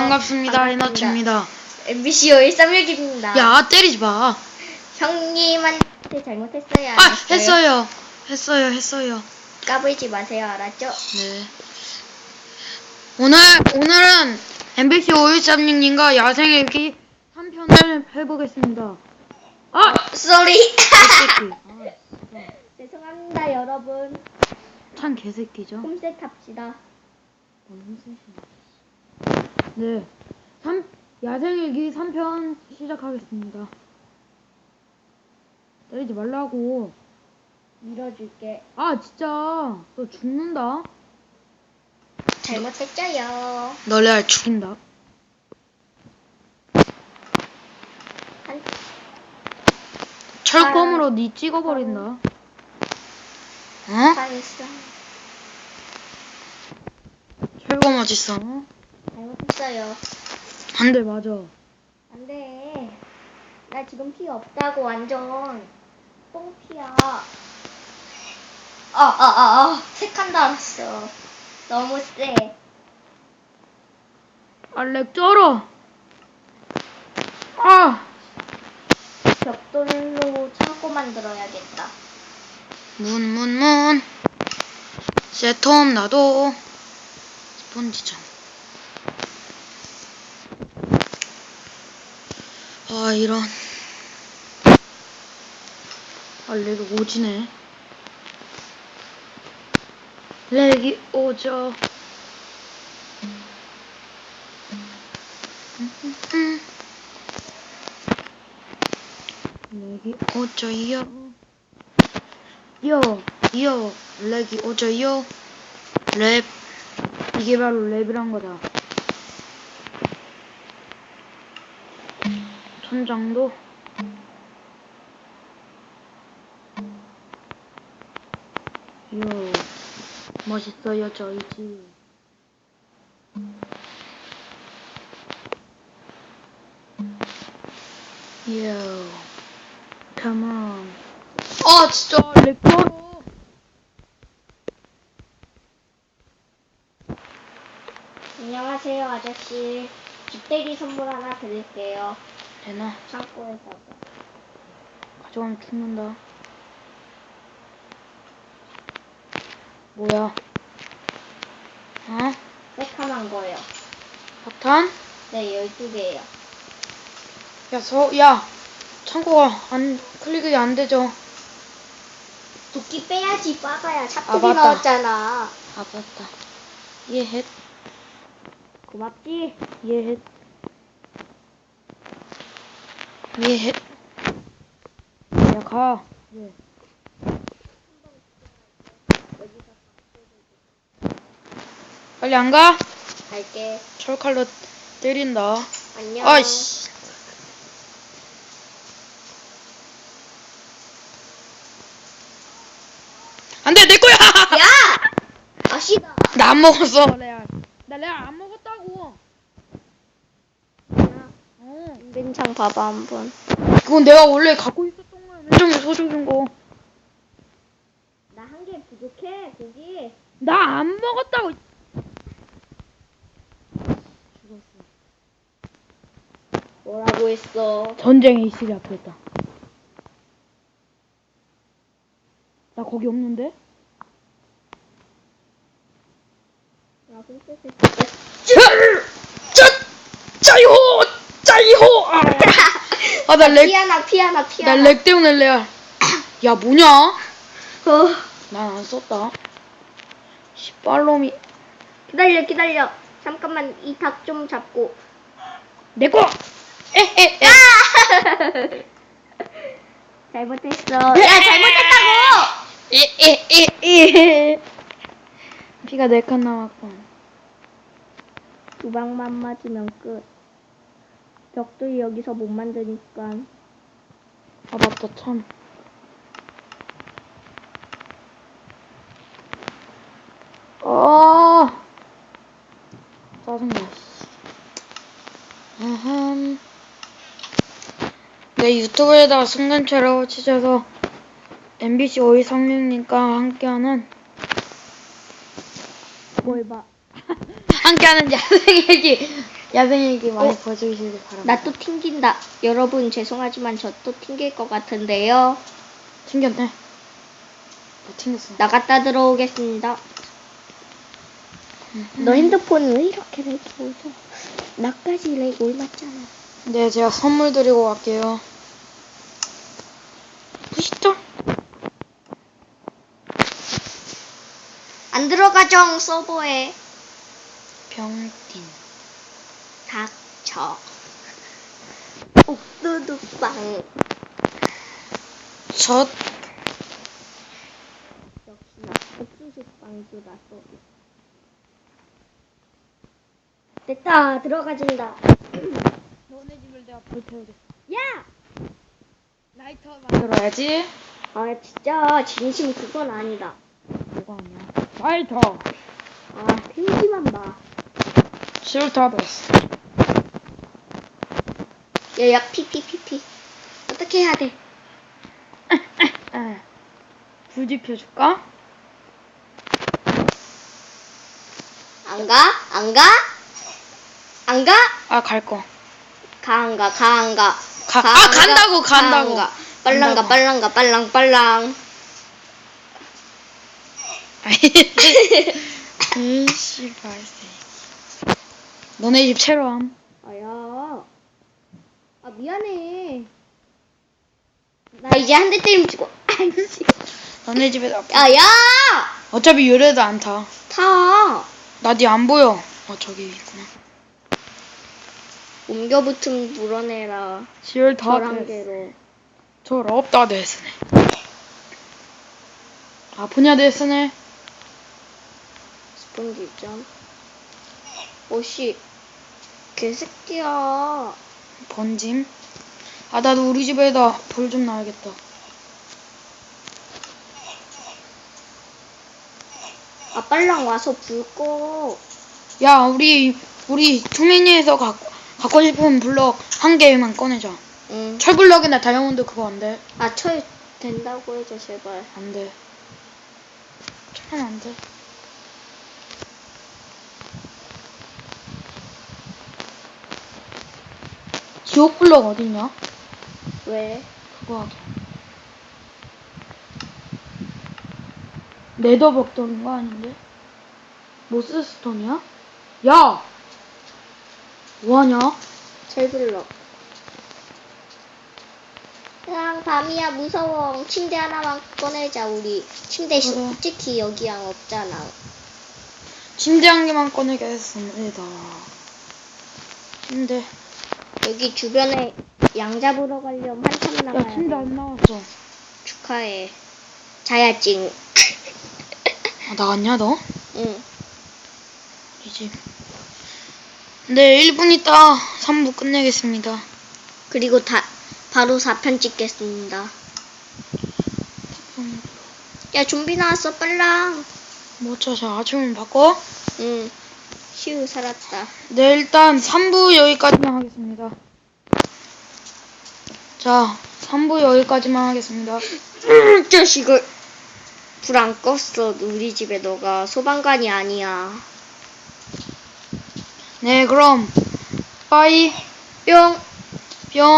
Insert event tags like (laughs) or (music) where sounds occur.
반갑습니다. 에너츠입니다. MBC 5136입니다. 야, 때리지 마. 형님한테 잘못했어요. 아, 알았어요? 했어요. 했어요, 했어요. 까불지 마세요. 알았죠? 네. 오늘, 오늘은 MBC 5136님과 야생일기 3편을 해보겠습니다. 아! 쏘리. 개새끼. 아, (laughs) 죄송합니다, 여러분. 참 개새끼죠. 홈셋 합시다. 네. 3, 야생일기 3편 시작하겠습니다. 때리지 말라고. 밀어줄게. 아, 진짜. 너 죽는다. 잘못했죠요. 너네 죽인다. 한, 철검으로 니 찍어버린다. 어? 잘했어. 철검 어딨어? 잘못했어요. 안 돼, 맞아. 안 돼. 나 지금 피 없다고 완전 뽕피야. 아, 아, 아, 아. 세칸 달았어. 너무 세. 알렉 쩔어. 아! 벽돌로 창고 만들어야겠다. 문, 문, 문. 세톰 나도. 스폰지점. 아, 이런. 알렉이 오지네. 렉이 오죠. 렉이 오죠요. 요, 요, 렉이 오죠요. 랩. 이게 바로 랩이란 거다. 천장도. 요, 멋있어요, 저희 집. 요, come on. 아, 진짜, 렉 떨어. 안녕하세요, 아저씨. 빗대기 선물 하나 드릴게요. 되나? 창고에다가. 가져가면 죽는다. 뭐야? 어? 새카만 거예요. 박탄? 네, 12개예요. 야, 서, 야! 창고가 안, 클릭이 안 되죠? 도끼 빼야지, 빠가야. 아, 맞다. 나왔잖아. 아, 맞다. 얘, 고맙지? 얘, 얘, 야, 가. 예. 빨리 안 가? 갈게. 철칼로 때린다. 안녕. 아이씨. 안 돼, 내 거야! 야! 아시다. 나 안 먹었어, 레알. 나 레알 안 먹었다고. 어. 민창 봐봐, 한 번. 그건 내가 원래 갖고 있었던 거야. 맨정이 서주는 거. 나 한 개 부족해, 고기. 나 안 먹었다고. 뭐라고 했어? 전쟁의 시리 앞에다. 나 거기 없는데? 나 홈셋에 짜, 짜요, 짜요. 아, 아, 나 렉, 피아나, 피아나, 나 피아나. 렉 때문에 레알. (coughs) 야, 뭐냐? 어. 난 안 썼다. 씨발놈이 기다려, 기다려. 잠깐만, 이 닭 좀 잡고. 내 거. 에 에 에. (laughs) 잘못했어. 야, 잘못했다고! 에 에 에 에. 피가 네칸 남았군. 두 방만 맞으면 끝. 벽도 여기서 못 만드니까. 아 맞다 참. 아 짜증나. 씨. 아흠. 내 유튜브에다가 촬영을 치셔서 MBC 5236님과 함께하는 뭘 봐. (laughs) 함께하는 야생 얘기 야생에게 많이 어? 봐주시길 바랍니다. 나 또 튕긴다. 여러분 죄송하지만 저 또 튕길 것 같은데요. 튕겼네. 나 튕겼어. 나갔다 들어오겠습니다. 너 핸드폰은 왜 이렇게 렉이 오죠? 나까지 렉 올맞잖아. 네, 제가 선물 드리고 갈게요. 부시죠? 안 들어가정 서버에 병딘. 닥쳐. 옥두두빵. 젖. 역시나 옥수수빵주라서. 됐다 들어가진다. 너네 집을 내가 불태우겠어. 야! 라이터 만들어야지. 아 진짜 진심 그건 아니다. 뭐가 아니야. 라이터. 아 편지만 봐. 싫다 됐어. 야야 피피피피. 어떻게 해야 돼? 에. 불 지펴줄까? 안 가? 안 가? 안 가? 아, 갈 거. 가 안 가? 가안 가? 가- 가 아, 안? 간다고, 가 안 간다고. 가? 빨랑 가 간다고. 빨랑 가 빨랑 빨랑. (laughs) 이씨 발세. 너네 집 체로함. 아야. 아 미안해. 나 이제 한 대 때리면 죽어. (laughs) 아이씨. 너네 집에다. 야야. 어차피 요래도 안 타. 타. 나디 안 보여. 어 저기 있구나. 옮겨 붙으면 물어내라. 싫다 저랑 됐어. 개로. 절 없다 됐으네. 아프냐 됐으네. 스폰지 점. 오씨. 개새끼야. 번짐. 아 나도 우리 집에다 불좀 놔야겠다. 아 빨랑 와서 불 꺼. 야 우리 우리 투미니에서 갖고 갖고 싶은 블럭 한 개만 꺼내자. 응. 철블럭이나 다이아몬드 그거 안 돼. 아, 철 된다고 해줘, 제발. 안 돼. 철은 안 돼. 지옥 블럭 어딨냐? 왜? 그거 하게. 네더 벽돌인 거 아닌데? 모스 스톤이야? 야! 뭐하냐? 철블럭. 그냥 밤이야 무서워. 침대 하나만 꺼내자 우리. 침대 시- 그래. 솔직히 여기랑 없잖아. 침대 한 개만 꺼내겠습니다. 침대. 여기 주변에 양 잡으러 가려면 한참 야, 침대 돼. 안 나왔어. 축하해. 자야찡. 아, 나갔냐, 너? 응. 이 집. 네, 1분 있다 3부 끝내겠습니다. 그리고 다 바로 4편 찍겠습니다. 야 좀비 나왔어 빨랑. 뭐, 자, 자, 아침을 바꿔? 응. 휴 살았다. 네, 일단 3부 여기까지만 하겠습니다. 자, 3부 여기까지만 하겠습니다. 자식을 불 안 껐어 우리 집에 너가 소방관이 아니야 네, 그럼, 빠이, 뿅 뿅.